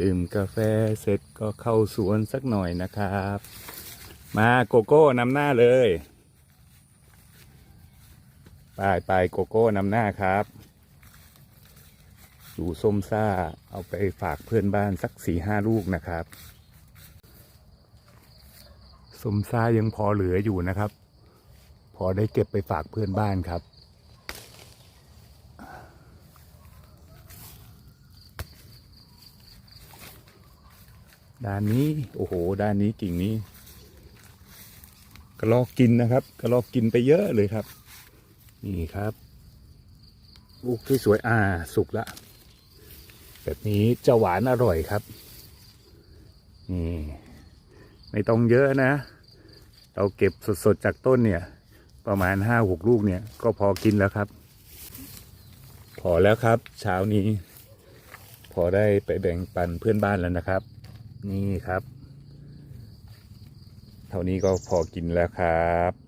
ดื่มกาแฟเสร็จก็เข้าสวนสักหน่อยนะครับ มาโกโก้นำหน้าเลยไปไปโกโก้นำหน้าครับดูส้มซ่าเอาไปฝากเพื่อนบ้านสักสี่ห้าลูกนะครับส้มซ่ายังพอเหลืออยู่นะครับ พอได้เก็บไปฝากเพื่อนบ้านครับ ด้านนี้ โอ้โห ด้านนี้กิ่งนี้ กระลอกกินนะครับ กระลอกกินไปเยอะเลยครับ นี่ครับลูกที่สวยอ่า สุกละแบบนี้จะหวานอร่อยครับนี่ไม่ต้องเยอะนะ เราเก็บสดๆจากต้นเนี่ย ประมาณห้าหกลูกเนี่ย ก็พอกินแล้วครับ พอแล้วครับ เช้านี้ พอได้ไปแบ่งปันเพื่อนบ้านแล้วนะครับ นี่ครับ เท่านี้ก็พอกินแล้วครับ